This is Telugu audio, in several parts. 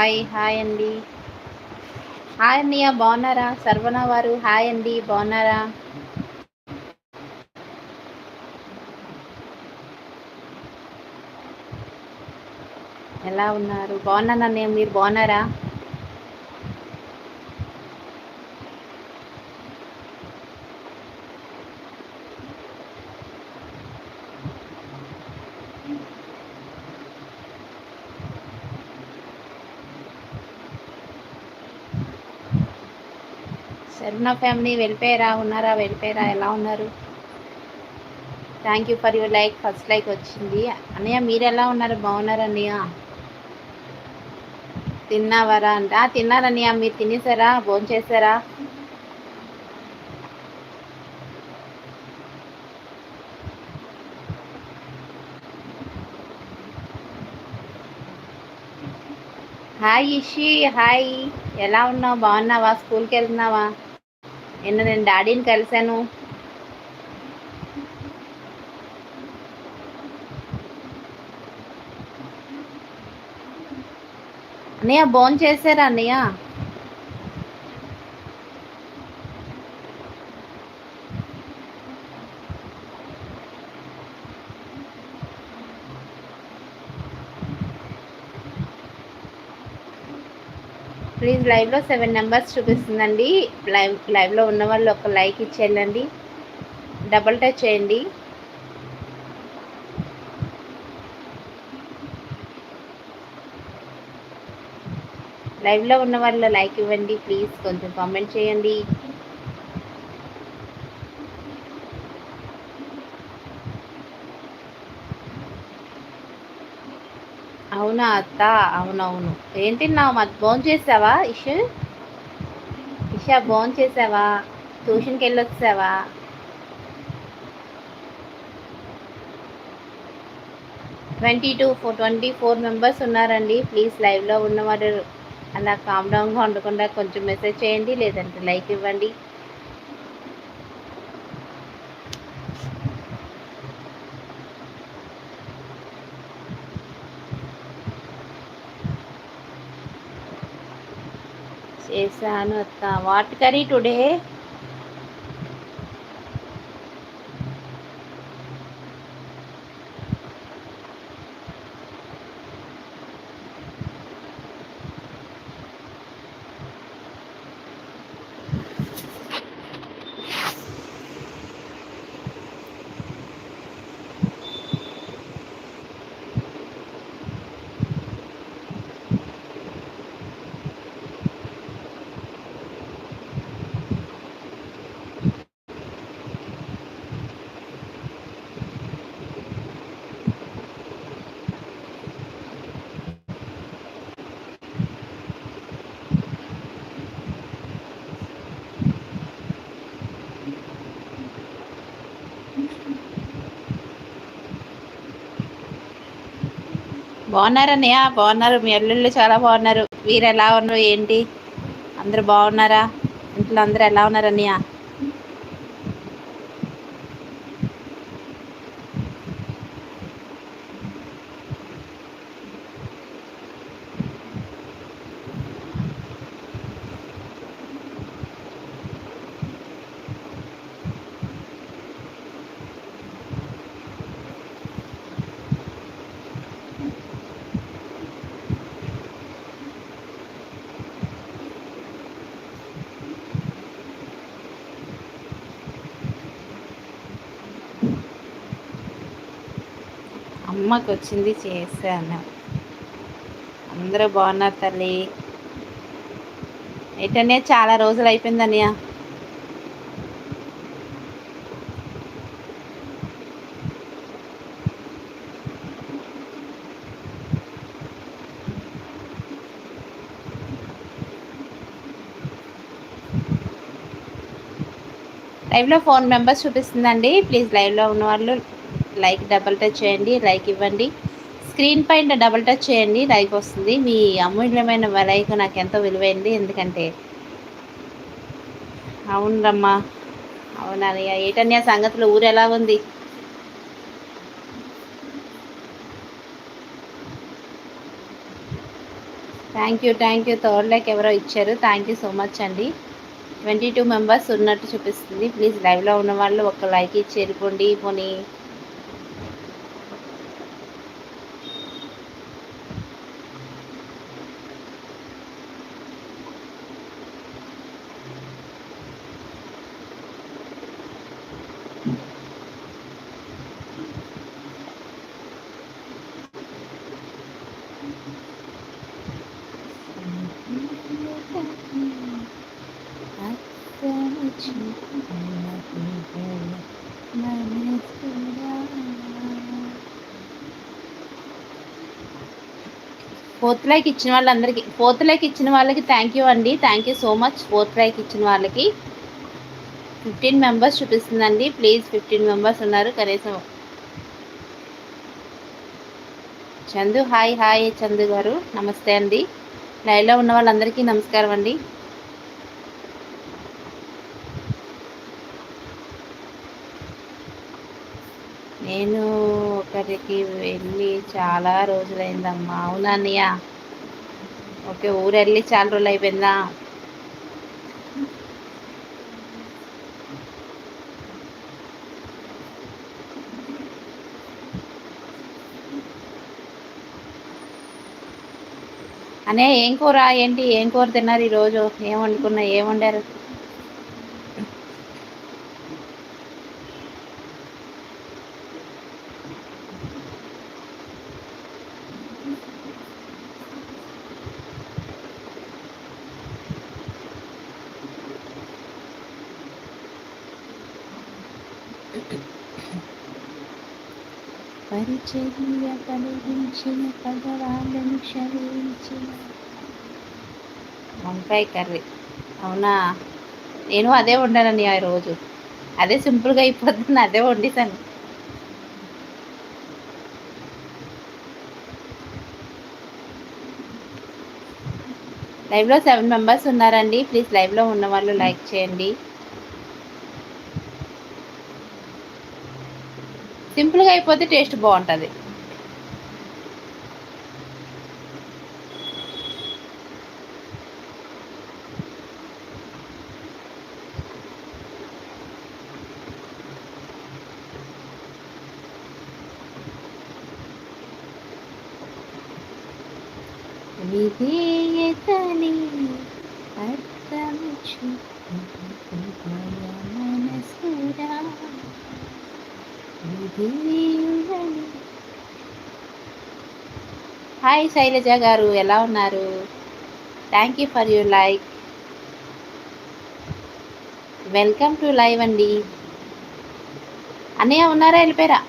హాయ్ హాయ్ అండి. హాయ్ అన్నయ్య బాగున్నారా? సర్వణ వారు హాయ్ అండి బాగున్నారా? ఎలా ఉన్నారు? బాగున్నాను అన్నయ్య మీరు బాగున్నారా? శర్మ ఫ్యామిలీ వెళ్ళిపోయారా? ఉన్నారా? వెళ్ళిపోయారా? ఎలా ఉన్నారు? Thank you for your like first like వచ్చింది. అన్నయ్య మీరు ఎలా ఉన్నారు? బాగున్నారు అన్నయ్య? తిన్నావరా? అంట తిన్నారన్నయ్య మీరు తినేసారా? భోజనం చేశారా హాయ్ ఇషి హాయ్ ఎలా ఉన్నావు? బాగున్నావా? స్కూల్కి వెళ్తున్నావా? నిన్న నేను డాడీని కలిశాను. అన్నయ్య బోన్ చేశారా అన్నయ్య? ప్లీజ్ లైవ్లో సెవెన్ నెంబర్స్ చూపిస్తుందండి. లైవ్ లైవ్లో ఉన్న వాళ్ళు ఒక లైక్ ఇచ్చేయండి. డబల్ టచ్ చేయండి. లైవ్లో ఉన్న వాళ్ళు లైక్ ఇవ్వండి. ప్లీజ్ కొంచెం కామెంట్ చేయండి. అవునా అత్త? అవునవును. ఏం తిన్నావు? మరి భోజనం చేసావా ఇషు? ఇషా భోజనం చేసావా? ట్యూషన్కి వెళ్ళొచ్చావా? Twenty two four twenty four members ఉన్నారండి. ప్లీజ్ లైవ్లో ఉన్నవారు అలా కామ్ డౌన్గా ఉండకుండా కొంచెం మెసేజ్ చేయండి లేదంటే లైక్ ఇవ్వండి. చేశాను అత్త. వాట్ కర్రీ టుడే బాగున్నారన్నయ్యా బాగున్నారు. మీ అల్లుళ్ళు చాలా బాగున్నారు. మీరు ఎలా ఉన్నారు? ఏంటి? అందరు బాగున్నారా? ఇంట్లో అందరు ఎలా ఉన్నారు అమ్మకు వచ్చింది చేశాను అందరూ బాగున్నారు తల్లి. ఏంటనే చాలా రోజులు అయిపోయింది అన్నయ్య. లైవ్లో ఫోన్ మెంబర్స్ చూపిస్తుందండి. ప్లీజ్ లైవ్లో ఉన్న వాళ్ళు లైక్ డబల్ టచ్ చేయండి లైక్ ఇవ్వండి. స్క్రీన్ పైన డబల్ టచ్ చేయండి లైక్ వస్తుంది. మీ అమూల్యమైన లైక్ నాకు ఎంతో విలువైంది. ఎందుకంటే అవునమ్మా అవునన్నయ్య ఏటన్య సంగతులు? ఊరు ఎలా ఉంది? Thank you thank you third like ఎవరో ఇచ్చారు. థ్యాంక్ యూ సో మచ్ అండి. ట్వంటీ టూ మెంబర్స్ ఉన్నట్టు చూపిస్తుంది. ప్లీజ్ లైవ్లో ఉన్న వాళ్ళు ఒక లైక్ ఇచ్చి వెళ్ళిపోండి. పోనీ ఫోర్త్ లైక్ ఇచ్చిన వాళ్ళందరికీ. ఫోర్త్ లైక్ ఇచ్చిన వాళ్ళకి థ్యాంక్ యూ అండి. Thank you so much fourth like ఇచ్చిన వాళ్ళకి ఫిఫ్టీన్ మెంబర్స్ చూపిస్తుందండి. ప్లీజ్ ఫిఫ్టీన్ మెంబర్స్ ఉన్నారు. కనీసం చందు హాయ్ హాయ్ చందు గారు. నమస్తే అండి. లైవ్లో ఉన్న వాళ్ళందరికీ నమస్కారం అండి. నేను ఒకరికి వెళ్ళి చాలా రోజులైందమ్మా. అవునా అన్నయ్య? ఓకే ఊరు వెళ్ళి చాలా రోజులు అయిపోయిందా అనే ఏం కూర? ఏంటి? ఏం కూర తిన్నారు ఈరోజు? ఏం వండుకున్నా ఏం వండారు? పరిచర్య కలిగించిన పదవాళ్ళను క్షమించిన. వంకాయ కర్రీ. అవునా? నేను అదే వండానండి ఆ రోజు. అదే సింపుల్గా అయిపోతుంది అదే వండితాను లైవ్లో సెవెన్ మెంబర్స్ ఉన్నారండి. ప్లీజ్ లైవ్లో ఉన్న వాళ్ళు లైక్ చేయండి. సింపుల్గా అయిపోతే టేస్ట్ బాగుంటుంది. విధేయతని అర్థము మనసురా హాయ్ శైలజ గారు. ఎలా ఉన్నారు? Thank you for your like welcome to live అండి. అన్నయ్య ఉన్నారా? వెళ్ళిపోయారా?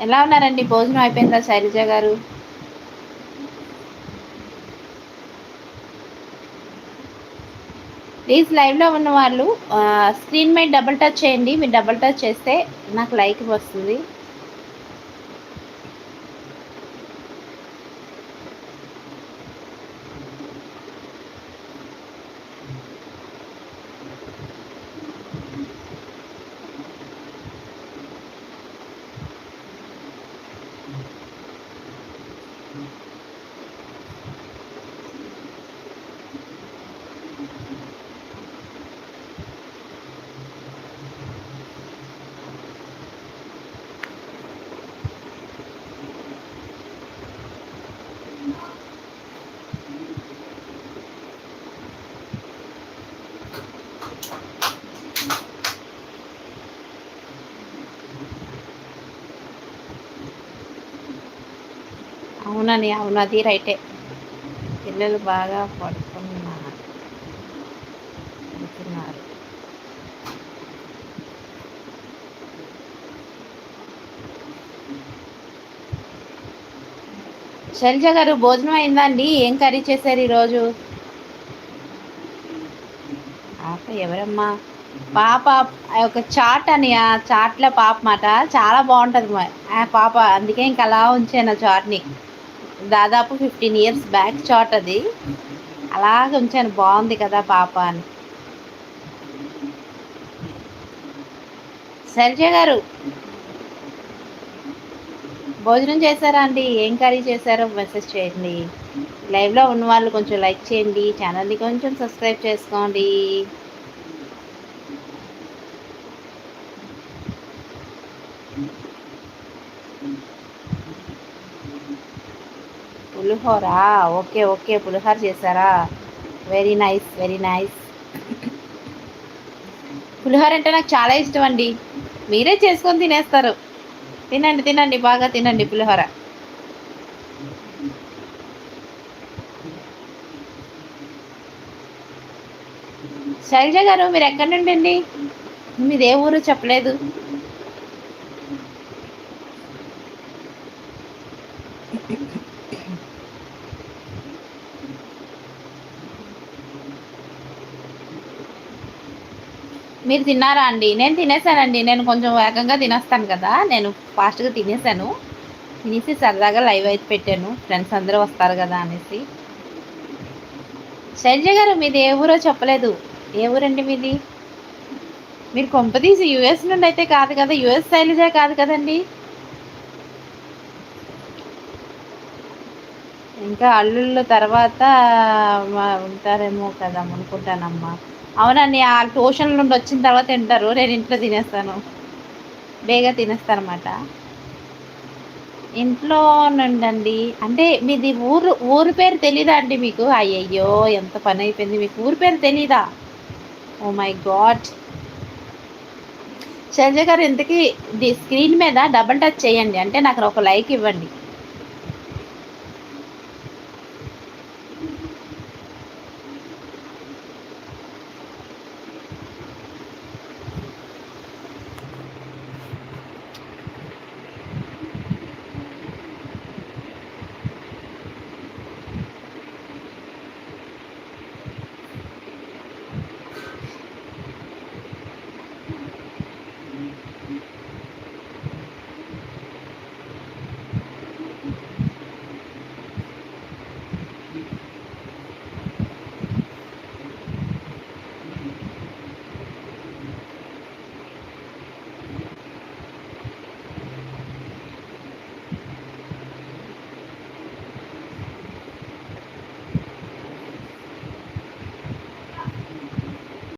ఎలా ఉన్నారండి? భోజనం అయిపోయిందా శైలజ గారు? ప్లీజ్ లైవ్లో ఉన్న వాళ్ళు స్క్రీన్ మీద డబుల్ టచ్ చేయండి. మీరు డబుల్ టచ్ చేస్తే నాకు లైక్ వస్తుంది. అవునని అవును అది రైటే. పిల్లలు బాగా పడుకున్నారు. పడుతున్నారు శైలజ గారు భోజనం అయిందా అండి ఏం కర్రీ చేశారు ఈరోజు? పాప ఎవరమ్మా? పాప ఒక చాట్ అని ఆ చాట్లో పాప మాట చాలా బాగుంటుంది ఆ పాప. అందుకే ఇంకా అలా ఉంచాను ఆ చాట్ని. దాదాపు ఫిఫ్టీన్ ఇయర్స్ బ్యాక్ చాట్ అది. అలాగ ఉంచాను. బాగుంది కదా పాప అని. సరిజ గారు భోజనం చేశారా అండి? ఏం కర్రీ చేశారో మెసేజ్ చేయండి. లైవ్లో ఉన్న వాళ్ళు కొంచెం లైక్ చేయండి. ఛానల్ని కొంచెం సబ్స్క్రైబ్ చేసుకోండి. పులిహోర? Okay okay. పులిహోర చేశారా? Very nice very nice pulihora అంటే నాకు చాలా ఇష్టం అండి. మీరే చేసుకొని తినేస్తారు. తినండి తినండి బాగా తినండి పులిహోర. శైలజ గారు మీరు ఎక్కడి నుండి అండి మీదే ఊరు చెప్పలేదు. మీరు తిన్నారా అండి? నేను తినేసానండి. నేను కొంచెం వేగంగా తినేస్తాను కదా. నేను ఫాస్ట్గా తినేసాను. తినేసి సరదాగా లైవ్ అయితే పెట్టాను. ఫ్రెండ్స్ అందరూ వస్తారు కదా అనేసి. శైలజ గారు మీది ఏ ఊరో చెప్పలేదు. ఏ ఊరండి మీది? మీరు కొంపదీసి యుఎస్ నుండి అయితే కాదు కదా. యుఎస్ శైలజ కాదు కదండి. ఇంకా అల్లుళ్ళ తర్వాత ఉంటారేమో కదా అనుకుంటానమ్మా. అవునండి ఆ ట్యూషన్ నుండి వచ్చిన తర్వాత తింటారు. నేను ఇంట్లో తినేస్తాను. బేగా తినేస్తాను అనమాట ఇంట్లో నుండండి అంటే మీది ఊరు ఊరు పేరు తెలీదా అండి మీకు? అయ్యయ్యో ఎంత పని అయిపోయింది మీకు. ఊరు పేరు తెలీదా? Oh my God. శైలజ గారు ఇంతకీ స్క్రీన్ మీద డబుల్ టచ్ చేయండి. అంటే నాకు ఒక లైక్ ఇవ్వండి.